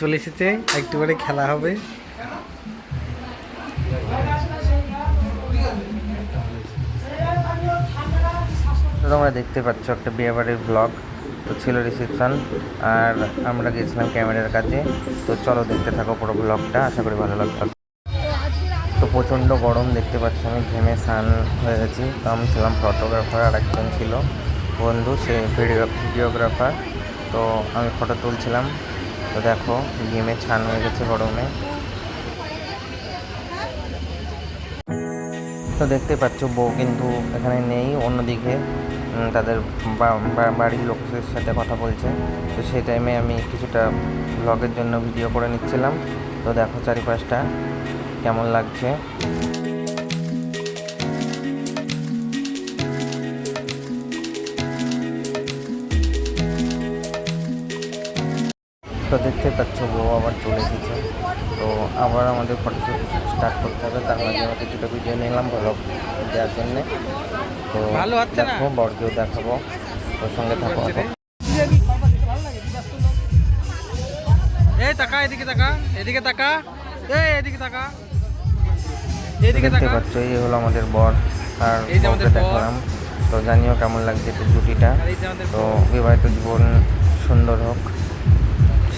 চলে এসেছে, একটু খেলা হবে। তোমরা দেখতে পাচ্ছ একটা বিয়েবাড়ির ব্লগ তো ছিল রিসেপশন আর আমরা গেছিলাম ক্যামেরার কাছে। তো চলো দেখতে থাকো পুরো ব্লগটা আশা করি ভালো লাগবে। তো প্রচণ্ড গরম দেখতে পাচ্ছ, আমি ঘেমে স্নান হয়ে গেছি। তো আমি ছিলাম ফটোগ্রাফার আর একজন ছিল বন্ধু, সে ভিডিও ভিডিওগ্রাফার তো আমি ফটো তুলছিলাম। তো দেখো ঘেমে ছান হয়ে গেছে গরমে। তো দেখতে পাচ্ছ, বউ কিন্তু এখানে নেই, অন্যদিকে তাদের বাড়ির লোকের সাথে কথা বলছে। তো সেই টাইমে আমি কিছুটা ব্লগের জন্য ভিডিও করে নিচ্ছিলাম। তো দেখো চারিপাশটা কেমন লাগছে। তো দেখতে পাচ্ছ বউ আবার চলে এসেছে। তো আবার আমাদের ফটোশুট স্টার্ট করতে হবে। তার মাঝে আমি কিছুটা ভিডিও নিলাম ভালো দেওয়ার জন্যে। তো ভালো হচ্ছে না? দেখো বর্গেও দেখাবো। তোর সঙ্গে থাকো এই তাকা এদিকে তাকা এদিকে তাকা। এই এদিকে তাকা। দেখতে পাচ্ছ এই হলো আমাদের বর আর আমাদের। দেখালাম। তো জানিও কেমন লাগছে জুটিটা। আমাদের তো বিবাহিত জীবন সুন্দর হোক।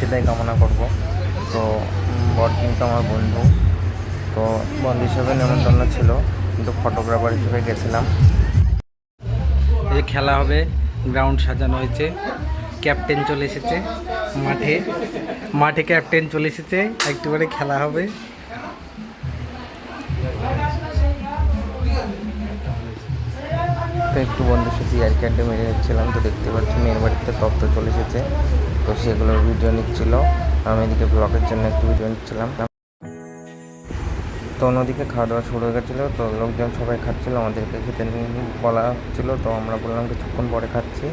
সেটাই কামনা করব। তো বর কিন্তু আমার বন্ধু। তো, বন্ধু হিসাবে নেমন্তন্ন ছিল, কিন্তু ফটোগ্রাফার হিসেবে গেছিলাম। এই খেলা হবে গ্রাউন্ড সাজানো হয়েছে। ক্যাপ্টেন চলে এসেছে। মাঠে মাঠে ক্যাপ্টেন চলে এসেছে। একটু খেলা হবে। তো একটু বন্ধুর সাথে এয়ার ক্যান্ডে মেরে নিচ্ছিলাম, তো দেখতে পাচ্ছি মেয়ের বাড়িতে তত্ত্ব চলে এসেছে। তো সেগুলোর ভিডিও নিচ্ছিল। আমি এদিকে ব্লগের জন্য একটু ভিডিও নিচ্ছিলাম। তো অন্যদিকে খাওয়া দাওয়া শুরু হয়ে গেছিল, তো লোকজন সবাই খাচ্ছিলো, আমাদেরকে খেতে বলা হচ্ছিল, তো আমরা বললাম কিছুক্ষণ পরে খাচ্ছি।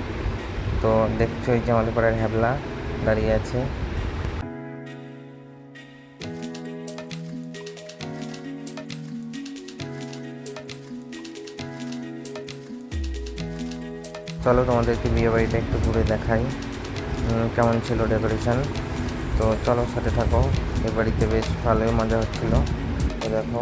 তো দেখছ এই যে আমাদের পাড়ার হ্যাবলা দাঁড়িয়ে আছে। চলো তোমাদেরকে বিয়ে বাড়িটা একটু ঘুরে দেখাই। কেমন ছিল ডেকোরেশন তো চলো সাথে থাকো, এ বাড়িতে বেশ ভালোই মজা হচ্ছিল। দেখো।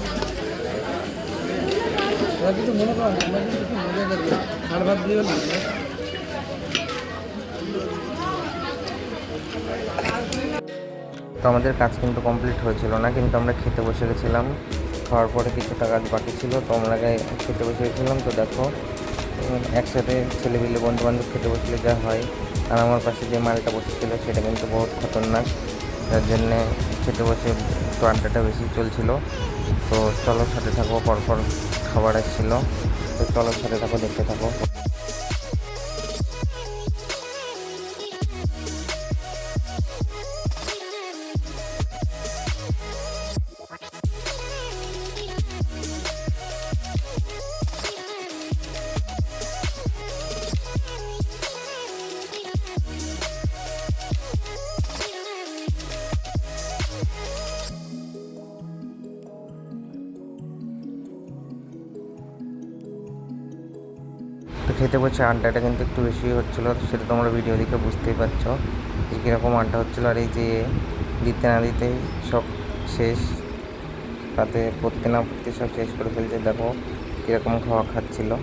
হতো কিছু মনে করো আমরা কিন্তু মজা ভাত দিও না। তো আমাদের কাজ কিন্তু কমপ্লিট হয়েছিল না, কিন্তু আমরা খেতে বসে গেছিলাম। খাওয়ার পরে কিছুটা কাজ বাকি ছিল, তো আমরা খেতে বসে গেছিলাম। তো দেখো, একসাথে ছেলেপিলে বন্ধু বান্ধব খেতে বসলে যা হয়। আর আমার পাশে যে মালটা বসেছিল, সেটা কিন্তু বহুত খতরনাক। যার জন্যে খেতে বসে একটু আড্ডাটা বেশি চলছিল। তো চলো সাথে থাকো পরপর খাবার এসেছিল তো চলো সাথে থাকো, দেখতে থাকো। তো খেতে বসে আড্ডাটা কিন্তু একটু বেশি হচ্ছিল সেটা তোমরা ভিডিও দেখে বুঝতেই পারছ যে কীরকম আড্ডা হচ্ছিল। আর এই যে দিতে না দিতে সব শেষ তাতে পড়তে না পড়তে সব শেষ করে ফেলছে, দেখো কীরকম খাওয়া খাচ্ছিলো।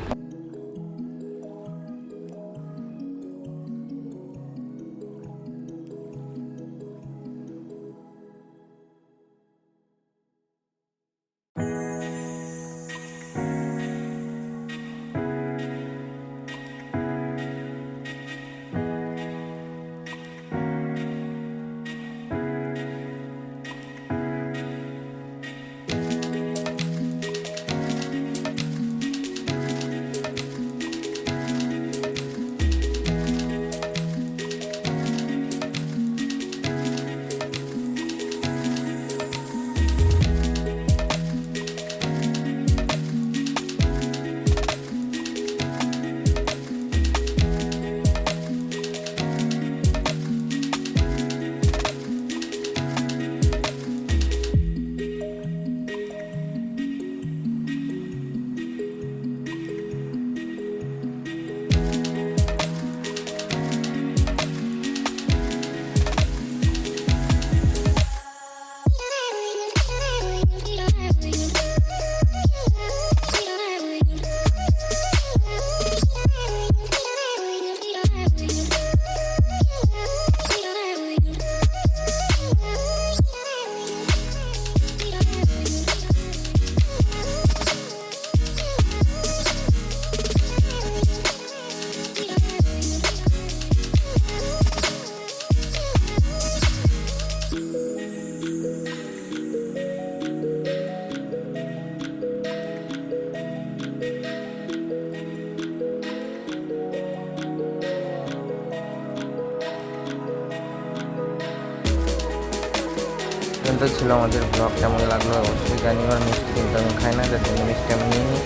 পর্যন্ত ছিল আমাদের ব্লগ কেমন লাগল অবশ্যই জানিও, আর মিষ্টি কিন্তু আমি খাই না যাতে মিষ্টি আমি নিই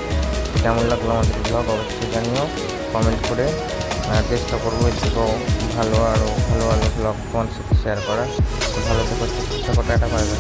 কেমন লাগল আমাদের ব্লগ অবশ্যই জানিও কমেন্ট করে। চেষ্টা করব থেকেও ভালো আরও ভালো ভালো ব্লগ তোমার সাথে শেয়ার করার। ভালো থেকে চেষ্টা করতে টাটা পারবে